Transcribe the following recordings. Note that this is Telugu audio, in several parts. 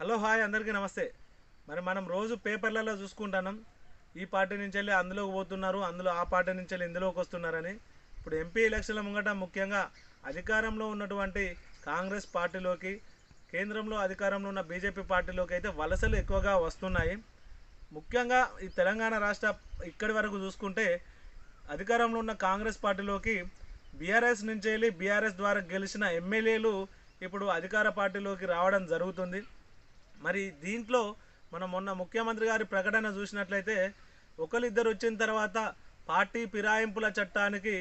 హలో హాయ్ అందరికీ నమస్తే. మరి మనం రోజు పేపర్లలో చూసుకుంటున్నాం. ఈ పార్టీ నుంచి వెళ్ళి అందులోకి పోతున్నారు అందులో ఆ పార్టీ నుంచి వెళ్ళి ఇందులోకి వస్తున్నారని. ఇప్పుడు ఎంపీ ఎలక్షన్ల ముంగట ముఖ్యంగా అధికారంలో ఉన్నటువంటి కాంగ్రెస్ పార్టీలోకి కేంద్రంలో అధికారంలో ఉన్న బీజేపీ పార్టీలోకి అయితే వలసలు ఎక్కువగా వస్తున్నాయి. ముఖ్యంగా ఈ తెలంగాణ రాష్ట్ర ఇక్కడి వరకు చూసుకుంటే అధికారంలో ఉన్న కాంగ్రెస్ పార్టీలోకి బీఆర్ఎస్ నుంచి వెళ్ళి బీఆర్ఎస్ ద్వారా గెలిచిన ఎమ్మెల్యేలు ఇప్పుడు అధికార పార్టీలోకి రావడం జరుగుతుంది. మరి దీంట్లో మనం మొన్న ముఖ్యమంత్రి గారి ప్రకటన చూసినట్లయితే ఒకరిద్దరు వచ్చిన తర్వాత పార్టీ ఫిరాయింపుల చట్టానికి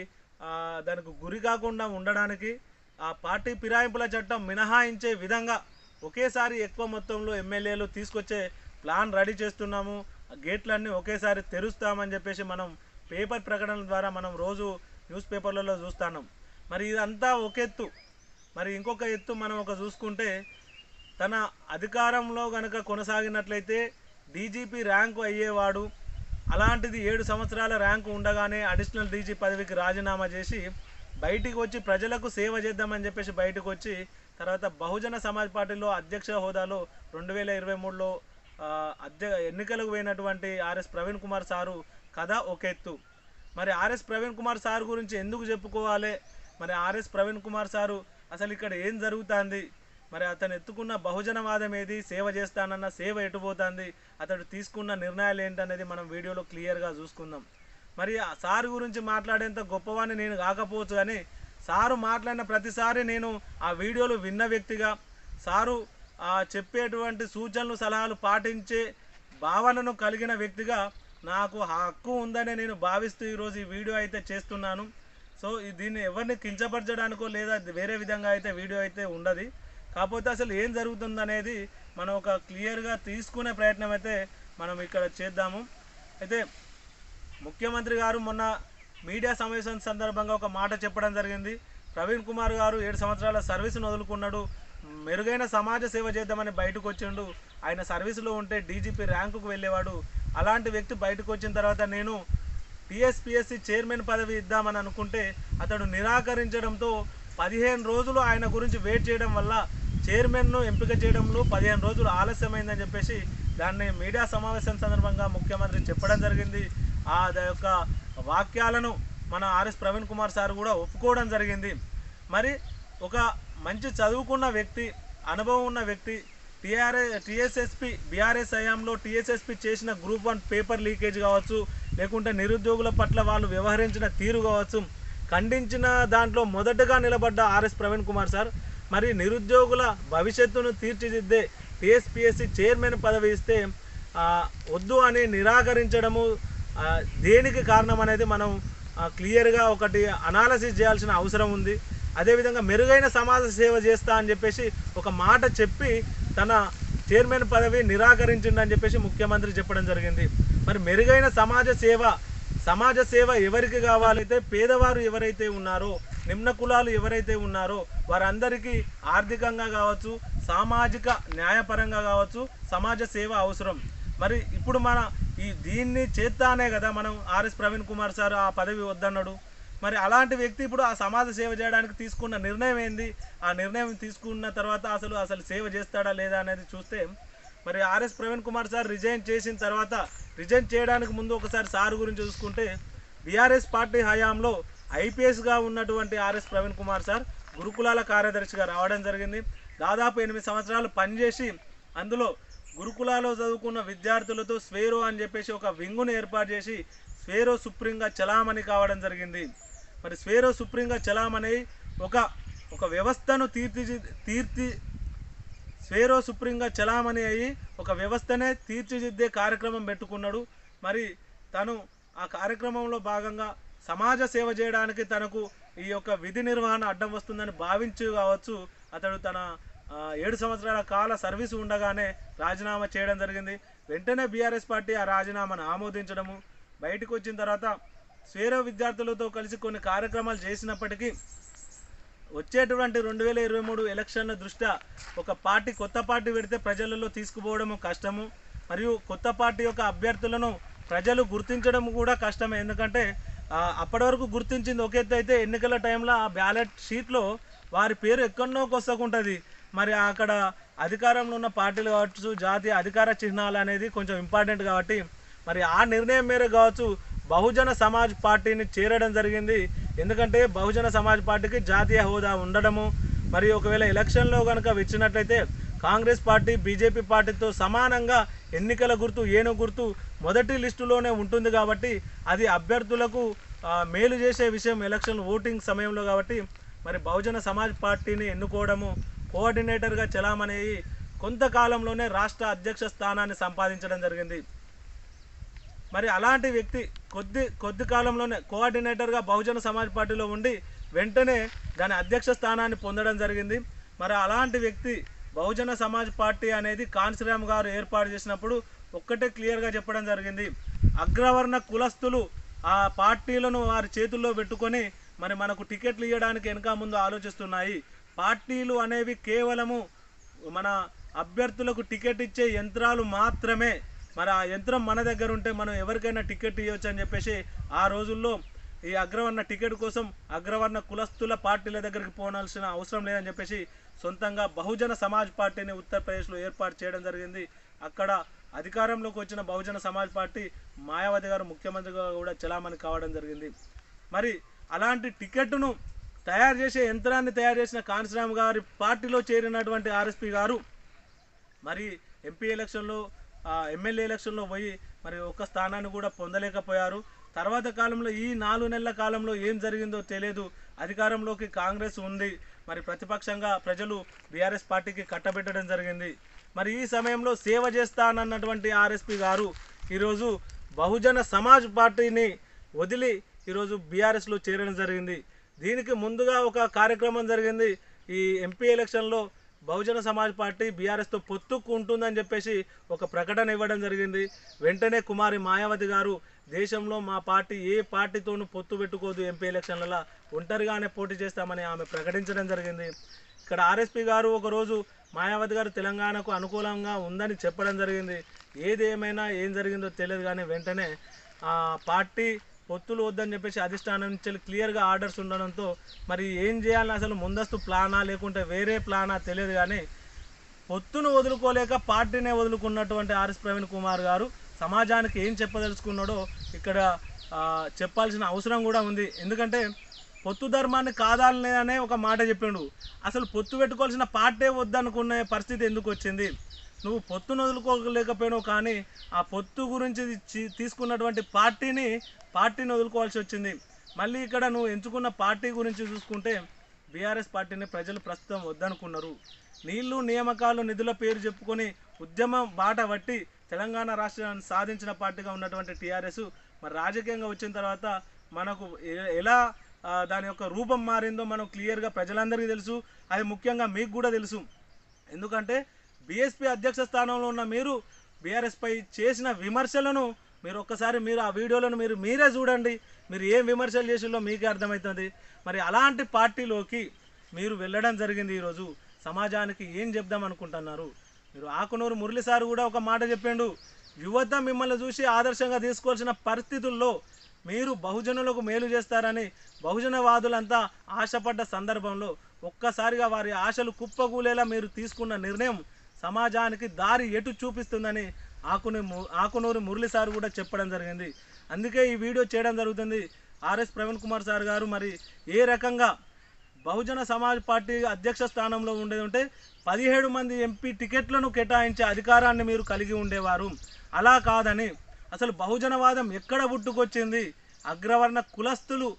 దానికి గురి కాకుండా ఉండడానికి ఆ పార్టీ ఫిరాయింపుల చట్టం మినహాయించే విధంగా ఒకేసారి ఎక్కువ మొత్తంలో ఎమ్మెల్యేలు తీసుకొచ్చే ప్లాన్ రెడీ చేస్తున్నాము. ఆ గేట్లన్నీ ఒకేసారి తెరుస్తామని చెప్పేసి మనం పేపర్ ప్రకటనల ద్వారా మనం రోజు న్యూస్ పేపర్లలో చూస్తున్నాం. మరి ఇదంతా ఒక ఎత్తు. మరి ఇంకొక ఎత్తు మనం ఒక చూసుకుంటే తన అధికారంలో గనక కొనసాగినట్లయితే డీజీపీ ర్యాంకు అయ్యేవాడు. అలాంటిది ఏడు సంవత్సరాల ర్యాంకు ఉండగానే అడిషనల్ డీజీ పదవికి రాజీనామా చేసి బయటికి వచ్చి ప్రజలకు సేవ చేద్దామని చెప్పేసి బయటకు వచ్చి తర్వాత బహుజన సమాజ్ పార్టీలో అధ్యక్ష హోదాలో రెండు వేల ఇరవై మూడులో అధ్య ఎన్నికలకు పోయినటువంటి ఆర్ఎస్ ప్రవీణ్ కుమార్ సారు కథ ఒక ఎత్తు. మరి ఆర్ఎస్ ప్రవీణ్ కుమార్ సార్ గురించి ఎందుకు చెప్పుకోవాలి? మరి ఆర్ఎస్ ప్రవీణ్ కుమార్ సారు అసలు ఇక్కడ ఏం జరుగుతుంది? మరి అతను ఎత్తుకున్న బహుజనవాదం ఏది? సేవ చేస్తానన్న సేవ ఎటుపోతుంది అతడు తీసుకున్న నిర్ణయాలు ఏంటనేది మనం వీడియోలో క్లియర్గా చూసుకుందాం. మరి సార్ గురించి మాట్లాడేంత గొప్పవాడిని నేను కాకపోవచ్చు కానీ సారు మాట్లాడిన ప్రతిసారి నేను ఆ వీడియోలు విన్న వ్యక్తిగా సారు చెప్పేటువంటి సూచనలు సలహాలు పాటించే భావనను కలిగిన వ్యక్తిగా నాకు హక్కు ఉందని నేను భావిస్తూ ఈరోజు ఈ వీడియో అయితే చేస్తున్నాను. సో దీన్ని ఎవరిని కించపరచడానికో లేదా వేరే విధంగా అయితే వీడియో అయితే ఉండదు. కాకపోతే అసలు ఏం జరుగుతుందనేది మనం ఒక క్లియర్గా తీసుకునే ప్రయత్నం అయితే మనం ఇక్కడ చేద్దాము. అయితే ముఖ్యమంత్రి గారు మొన్న మీడియా సమావేశం సందర్భంగా ఒక మాట చెప్పడం జరిగింది. ప్రవీణ్ కుమార్ గారు ఏడు సంవత్సరాల సర్వీసును వదులుకున్నాడు. మెరుగైన సమాజ సేవ చేద్దామని బయటకు వచ్చిండు. ఆయన సర్వీసులో ఉంటే డీజీపీ ర్యాంకుకు వెళ్ళేవాడు. అలాంటి వ్యక్తి బయటకు వచ్చిన తర్వాత నేను టీఎస్పిఎస్సి చైర్మన్ పదవి ఇద్దామని అనుకుంటే అతడు నిరాకరించడంతో పదిహేను రోజులు ఆయన గురించి వెయిట్ చేయడం వల్ల చైర్మన్ను ఎంపిక చేయడంలో పదిహేను రోజులు ఆలస్యమైందని చెప్పేసి దాన్ని మీడియా సమావేశం సందర్భంగా ముఖ్యమంత్రి చెప్పడం జరిగింది. ఆ యొక్క వాక్యాలను మన ఆర్ఎస్ ప్రవీణ్ కుమార్ సార్ కూడా ఒప్పుకోవడం జరిగింది. మరి ఒక మంచి చదువుకున్న వ్యక్తి అనుభవం ఉన్న వ్యక్తి టీఆర్ఎస్ టీఎస్ఎస్పి బీఆర్ఎస్ హయాంలో టీఎస్ఎస్పి చేసిన గ్రూప్ వన్ పేపర్ లీకేజ్ కావచ్చు లేకుంటే నిరుద్యోగుల పట్ల వాళ్ళు వ్యవహరించిన తీరు కావచ్చు ఖండించిన దాంట్లో మొదటగా నిలబడ్డ ఆర్ఎస్ ప్రవీణ్ కుమార్ సార్ మరి నిరుద్యోగుల భవిష్యత్తును తీర్చిదిద్దే టీఎస్పిఎస్సి చైర్మన్ పదవి ఇస్తే వద్దు అని నిరాకరించడము దేనికి కారణం అనేది మనం క్లియర్గా ఒకటి అనాలసిస్ చేయాల్సిన అవసరం ఉంది. అదేవిధంగా మెరుగైన సమాజ సేవ చేస్తా అని చెప్పేసి ఒక మాట చెప్పి తన చైర్మన్ పదవి నిరాకరించిండని చెప్పేసి ముఖ్యమంత్రి చెప్పడం జరిగింది. మరి మెరుగైన సమాజ సేవ సమాజ సేవ ఎవరికి కావాలైతే పేదవారు ఎవరైతే ఉన్నారో నిమ్న కులాలు ఎవరైతే ఉన్నారో వారందరికీ ఆర్థికంగా కావచ్చు సామాజిక న్యాయపరంగా కావచ్చు సమాజ సేవ అవసరం. మరి ఇప్పుడు మన ఈ దీన్ని చేస్తానే కదా మనం ఆర్ఎస్ ప్రవీణ్ కుమార్ సార్ ఆ పదవి వద్దన్నాడు. మరి అలాంటి వ్యక్తి ఇప్పుడు ఆ సమాజ సేవ చేయడానికి తీసుకున్న నిర్ణయం ఏంది? ఆ నిర్ణయం తీసుకున్న తర్వాత అసలు అసలు సేవ చేస్తాడా లేదా అనేది చూస్తే మరి RS Praveen Kumar sir resign చేసిన తర్వాత రిజైన్ చేయడానికి ముందు ఒకసారి సార్ గురించి చూసుకుంటే బీఆర్ఎస్ పార్టీ హయాంలో ఐపీఎస్గా ఉన్నటువంటి ఆర్ఎస్ ప్రవీణ్ కుమార్ సార్ గురుకులాల కార్యదర్శిగా రావడం జరిగింది. దాదాపు ఎనిమిది సంవత్సరాలు పనిచేసి అందులో గురుకులాలో చదువుకున్న విద్యార్థులతో స్వేరో అని చెప్పేసి ఒక వింగును ఏర్పాటు చేసి స్వేరో సుప్రీంగా చలామణి కావడం జరిగింది. మరి స్వేరో సుప్రీంగా చలామణి ఒక ఒక వ్యవస్థను తీర్చి తీర్చి స్వేరో సుప్రీంగా చలామణి అయ్యి ఒక వ్యవస్థనే తీర్చిదిద్దే కార్యక్రమం పెట్టుకున్నాడు. మరి తను ఆ కార్యక్రమంలో భాగంగా సమాజ సేవ చేయడానికి తనకు ఈ యొక్క విధి నిర్వహణ అడ్డం వస్తుందని భావించు కావచ్చు. అతడు తన ఏడు సంవత్సరాల కాల సర్వీసు ఉండగానే రాజీనామా చేయడం జరిగింది. వెంటనే బీఆర్ఎస్ పార్టీ ఆ రాజీనామాను ఆమోదించడము. బయటకు వచ్చిన తర్వాత స్వేరో విద్యార్థులతో కలిసి కొన్ని కార్యక్రమాలు చేసినప్పటికీ వచ్చేటువంటి రెండు వేల ఇరవై మూడు ఎలక్షన్ల దృష్ట్యా ఒక పార్టీ కొత్త పార్టీ పెడితే ప్రజలలో తీసుకుపోవడము కష్టము. మరియు కొత్త పార్టీ యొక్క అభ్యర్థులను ప్రజలు గుర్తించడం కూడా కష్టమే. ఎందుకంటే అప్పటి వరకు గుర్తించింది ఒక ఎత్తు అయితే ఎన్నికల టైంలో ఆ బ్యాలెట్ షీట్లో వారి పేరు ఎక్కడనో కొస్తకుంటుంది మరి అక్కడ అధికారంలో ఉన్న పార్టీలు కావచ్చు జాతీయ అధికార చిహ్నాలు అనేది కొంచెం ఇంపార్టెంట్ కాబట్టి మరి ఆ నిర్ణయం మేరకు కావచ్చు బహుజన సమాజ్ పార్టీని చేరడం జరిగింది. ఎందుకంటే బహుజన సమాజ్ పార్టీకి జాతీయ హోదా ఉండడము మరి ఒకవేళ ఎలక్షన్లో కనుక వచ్చినట్లయితే కాంగ్రెస్ పార్టీ బీజేపీ పార్టీతో సమానంగా ఎన్నికల గుర్తు ఏను గుర్తు మొదటి లిస్టులోనే ఉంటుంది కాబట్టి అది అభ్యర్థులకు మేలు చేసే విషయం ఎలక్షన్ ఓటింగ్ సమయంలో కాబట్టి మరి బహుజన సమాజ్ పార్టీని ఎన్నుకోవడము కోఆర్డినేటర్గా చలామణి కొంతకాలంలోనే రాష్ట్ర అధ్యక్ష స్థానాన్ని సంపాదించడం జరిగింది. మరి అలాంటి వ్యక్తి కొద్ది కొద్ది కాలంలోనే కోఆర్డినేటర్గా బహుజన సమాజ్ పార్టీలో ఉండి వెంటనే దాని అధ్యక్ష స్థానాన్ని పొందడం జరిగింది. మరి అలాంటి వ్యక్తి బహుజన సమాజ్ పార్టీ అనేది కాన్సిరామ్ గారు ఏర్పాటు చేసినప్పుడు ఒక్కటే క్లియర్గా చెప్పడం జరిగింది. అగ్రవర్ణ కులస్తులు ఆ పార్టీలను వారి చేతుల్లో పెట్టుకొని మరి మనకు టికెట్లు ఇవ్వడానికి వెనక ముందు ఆలోచిస్తున్నాయి. పార్టీలు అనేవి కేవలము మన అభ్యర్థులకు టికెట్ ఇచ్చే యంత్రాలు మాత్రమే. మరి ఆ యంత్రం మన దగ్గర ఉంటే మనం ఎవరికైనా టికెట్ ఇవ్వచ్చు అని చెప్పేసి ఆ రోజుల్లో ఈ అగ్రవర్ణ టికెట్ కోసం అగ్రవర్ణ కులస్తుల పార్టీల దగ్గరికి పోనాల్సిన అవసరం లేదని చెప్పేసి సొంతంగా బహుజన సమాజ్ పార్టీని ఉత్తరప్రదేశ్లో ఏర్పాటు చేయడం జరిగింది. అక్కడ అధికారంలోకి వచ్చిన బహుజన సమాజ్ పార్టీ మాయావతి గారు ముఖ్యమంత్రిగా కూడా చలామణి కావడం జరిగింది. మరి అలాంటి టికెట్ను తయారు చేసే యంత్రాన్ని తయారు చేసిన కాన్సిరామ్ గారి పార్టీలో చేరినటువంటి ఆర్ఎస్పి గారు మరి ఎంపీ ఎలక్షన్లో ఎమ్మెల్యే ఎలక్షన్లో పోయి మరి ఒక్క స్థానాన్ని కూడా పొందలేకపోయారు. తర్వాత కాలంలో ఈ నాలుగు నెలల కాలంలో ఏం జరిగిందో తెలియదు. అధికారంలోకి కాంగ్రెస్ ఉంది. మరి ప్రతిపక్షంగా ప్రజలు బీఆర్ఎస్ పార్టీకి కట్టబెట్టడం జరిగింది. మరి ఈ సమయంలో సేవ చేస్తానన్నటువంటి ఆర్ఎస్పి గారు ఈరోజు బహుజన సమాజ్ పార్టీని వదిలి ఈరోజు బీఆర్ఎస్లో చేరడం జరిగింది. దీనికి ముందుగా ఒక కార్యక్రమం జరిగింది. ఈ ఎంపీ ఎలక్షన్లో బహుజన సమాజ్ పార్టీ బీఆర్ఎస్తో పొత్తుక్కు ఉంటుందని చెప్పేసి ఒక ప్రకటన ఇవ్వడం జరిగింది. వెంటనే కుమారి మాయావతి గారు దేశంలో మా పార్టీ ఏ పార్టీతోనూ పొత్తు పెట్టుకోదు ఎంపీ ఎలక్షన్లలో. ఒంటరిగానే పోటీ చేస్తామని ఆమె ప్రకటించడం జరిగింది. ఇక్కడ ఆర్ఎస్పీ గారు ఒకరోజు మాయావతి గారు తెలంగాణకు అనుకూలంగా ఉందని చెప్పడం జరిగింది. ఏది ఏమైనా ఏం జరిగిందో తెలియదు కానీ వెంటనే పార్టీ పొత్తులు వద్దని చెప్పేసి అధిష్టానం నుంచి క్లియర్గా ఆర్డర్స్ ఉండడంతో మరి ఏం చేయాలని అసలు ముందస్తు ప్లానా లేకుంటే వేరే ప్లానా తెలియదు కానీ పొత్తును వదులుకోలేక పార్టీనే వదులుకున్నటువంటి ఆర్ఎస్ ప్రవీణ్ కుమార్ గారు సమాజానికి ఏం చెప్పదలుచుకున్నాడో ఇక్కడ చెప్పాల్సిన అవసరం కూడా ఉంది. ఎందుకంటే పొత్తు ధర్మాన్ని కాదాలనే అనే ఒక మాట చెప్పిండు. అసలు పొత్తు పెట్టుకోవాల్సిన పార్టీ వద్దనుకునే పరిస్థితి ఎందుకు వచ్చింది? నువ్వు పొత్తును వదులుకోలేకపోయినావు కానీ ఆ పొత్తు గురించి తీసుకున్నటువంటి పార్టీని పార్టీని వదులుకోవాల్సి వచ్చింది. మళ్ళీ ఇక్కడ నువ్వు ఎంచుకున్న పార్టీ గురించి చూసుకుంటే బీఆర్ఎస్ పార్టీని ప్రజలు ప్రస్తుతం వద్దనుకున్నారు. నీళ్ళు నియామకాలు నిధుల పేరు చెప్పుకొని ఉద్యమం బాట పట్టి తెలంగాణ రాష్ట్రాన్ని సాధించిన పార్టీగా ఉన్నటువంటి టీఆర్ఎస్ మరి రాజకీయంగా వచ్చిన తర్వాత మనకు ఎలా దాని యొక్క రూపం మారిందో మనం క్లియర్గా ప్రజలందరికీ తెలుసు. అది ముఖ్యంగా మీకు కూడా తెలుసు. ఎందుకంటే బీఎస్పీ అధ్యక్ష స్థానంలో ఉన్న మీరు బీఆర్ఎస్పై చేసిన విమర్శలను మీరు ఒక్కసారి మీరు ఆ వీడియోలను మీరు మీరే చూడండి. మీరు ఏం విమర్శలు చేసిందో మీకే అర్థమవుతుంది మరి అలాంటి పార్టీలోకి మీరు వెళ్ళడం జరిగింది ఈరోజు. సమాజానికి ఏం చెప్దాం అనుకుంటున్నారు? మీరు ఆకునూరు మురళి సార్ కూడా ఒక మాట చెప్పిండు. యువత మిమ్మల్ని చూసి ఆదర్శంగా తీసుకోవాల్సిన పరిస్థితుల్లో మీరు బహుజనులకు మేలు చేస్తారని బహుజనవాదులంతా ఆశపడ్డ సందర్భంలో ఒక్కసారిగా వారి ఆశలు కుప్పకూలేలా మీరు తీసుకున్న నిర్ణయం సమాజానికి దారి ఎటు చూపిస్తుందని ఆకుని ము- ఆకునూరి మురళి సార్ కూడా చెప్పడం జరిగింది. అందుకే ఈ వీడియో చేయడం జరుగుతుంది. ఆర్ఎస్ ప్రవీణ్ కుమార్ సార్ గారు మరి ఏ రకంగా బహుజన సమాజ్ పార్టీ అధ్యక్ష స్థానంలో ఉండేది ఉంటే పదిహేడు మంది ఎంపీ టికెట్లను కేటాయించే అధికారాన్ని మీరు కలిగి ఉండేవారు. అలా కాదని అసలు బహుజనవాదం ఎక్కడ పుట్టుకొచ్చింది? అగ్రవర్ణ కులస్తులు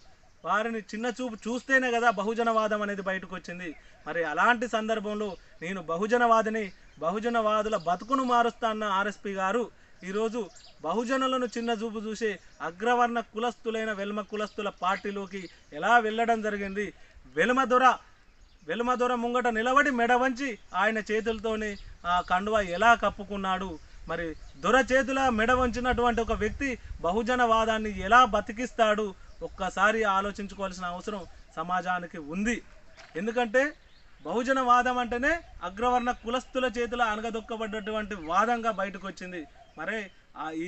వారిని చిన్న చూపు చూస్తేనే కదా బహుజనవాదం అనేది బయటకు వచ్చింది మరి అలాంటి సందర్భంలో నేను బహుజనవాదిని బహుజనవాదుల బతుకును మారుస్తాన్న ఆర్ఎస్పి గారు ఈరోజు బహుజనులను చిన్న చూపు చూసే అగ్రవర్ణ కులస్తులైన వెల్మ కులస్తుల పార్టీలోకి ఎలా వెళ్ళడం జరిగింది? వెలుమ దొర వెలుమ దొర ముంగట నిలబడి మెడ వంచి ఆయన చేతులతోని ఆ కండువ ఎలా కప్పుకున్నాడు? మరి దొర చేతుల మెడ వంచినటువంటి ఒక వ్యక్తి బహుజనవాదాన్ని ఎలా బతికిస్తాడు? ఒక్కసారి ఆలోచించుకోవాల్సిన అవసరం సమాజానికి ఉంది. ఎందుకంటే బహుజనవాదం అంటేనే అగ్రవర్ణ కులస్తుల చేతుల అనగదొక్కబడ్డటువంటి వాదంగా బయటకు వచ్చింది మరే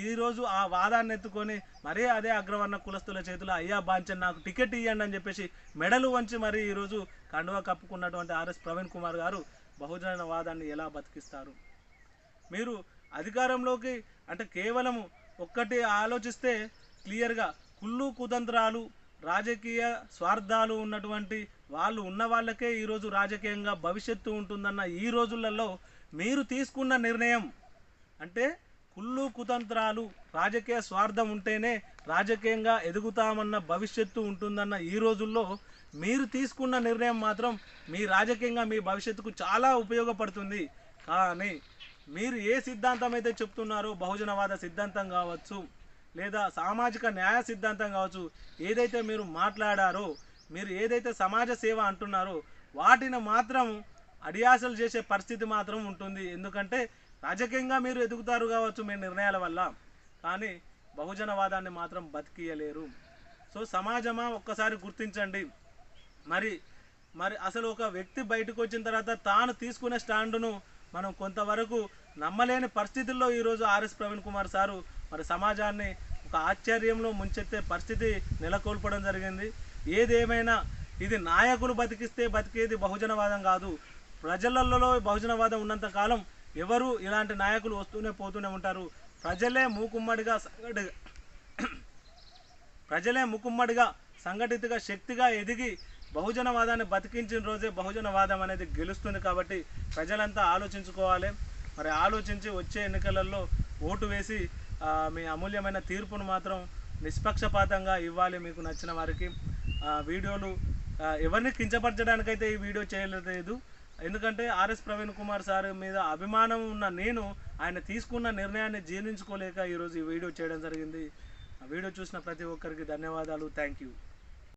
ఈరోజు ఆ వాదాన్ని ఎత్తుకొని మరే అదే అగ్రవర్ణ కులస్తుల చేతులు అయ్యా బాంచన్ నాకు టికెట్ ఇవ్వండి అని చెప్పేసి మెడలు వంచి మరి ఈరోజు కండువా కప్పుకున్నటువంటి ఆర్ఎస్ ప్రవీణ్ కుమార్ గారు బహుజనవాదాన్ని ఎలా బతికిస్తారు? మీరు అధికారంలోకి అంటే కేవలం ఒక్కటి ఆలోచిస్తే క్లియర్గా కుళ్ళు కుతంత్రాలు రాజకీయ స్వార్థాలు ఉన్నటువంటి వాళ్ళు ఉన్న వాళ్ళకే ఈరోజు రాజకీయంగా భవిష్యత్తు ఉంటుందన్న ఈ రోజులలో మీరు తీసుకున్న నిర్ణయం అంటే కుళ్ళు కుతంత్రాలు రాజకీయ స్వార్థం ఉంటేనే రాజకీయంగా ఎదుగుతామన్న భవిష్యత్తు ఉంటుందన్న ఈ రోజుల్లో మీరు తీసుకున్న నిర్ణయం మాత్రం మీ రాజకీయంగా మీ భవిష్యత్తుకు చాలా ఉపయోగపడుతుంది. కానీ మీరు ఏ సిద్ధాంతం అయితే చెప్తున్నారో బహుజనవాద సిద్ధాంతం కావచ్చు లేదా సామాజిక న్యాయ సిద్ధాంతం కావచ్చు ఏదైతే మీరు మాట్లాడారో మీరు ఏదైతే సమాజ సేవ అంటున్నారో వాటిని మాత్రం అడియాసలు చేసే పరిస్థితి మాత్రం ఉంటుంది. ఎందుకంటే రాజకీయంగా మీరు ఎదుగుతారు కావచ్చు మీ నిర్ణయాల వల్ల కానీ బహుజనవాదాన్ని మాత్రం బతికియలేరు. సో సమాజమా? ఒక్కసారి గుర్తించండి. మరి మరి అసలు ఒక వ్యక్తి బయటకు వచ్చిన తర్వాత తాను తీసుకునే స్టాండును మనం కొంతవరకు నమ్మలేని పరిస్థితుల్లో ఈరోజు ఆర్ఎస్ ప్రవీణ్ కుమార్ సారు మరి సమాజాన్ని ఒక ఆశ్చర్యంలో ముంచెత్తే పరిస్థితి నెలకొల్పడం జరిగింది. ఏదేమైనా ఇది నాయకులు బతికిస్తే బతికేది బహుజనవాదం కాదు. ప్రజలలో బహుజనవాదం ఉన్నంత కాలం ఎవరు ఇలాంటి నాయకులు వస్తూనే పోతూనే ఉంటారు. ప్రజలే మూకుమ్మడిగా సంఘటి ప్రజలే ముకుమ్మడిగా సంఘటితగా శక్తిగా ఎదిగి బహుజనవాదాన్ని బతికించిన రోజే బహుజనవాదం అనేది గెలుస్తుంది కాబట్టి ప్రజలంతా ఆలోచించుకోవాలి. మరి ఆలోచించి వచ్చే ఎన్నికలలో ఓటు వేసి మీ అమూల్యమైన తీర్పును మాత్రం నిష్పక్షపాతంగా ఇవ్వాలి మీకు నచ్చిన వారికి. వీడియోలు ఎవరిని కించపరచడానికైతే ఈ వీడియో చేయలేదు. ఎందుకంటే ఆర్ఎస్ ప్రవీణ్ కుమార్ సార్ మీద అభిమానం ఉన్న నేను ఆయన తీసుకున్న నిర్ణయాన్ని జీర్ణించుకోలేక ఈరోజు ఈ వీడియో చేయడం జరిగింది. వీడియో చూసిన ప్రతి ఒక్కరికి ధన్యవాదాలు. Thank you.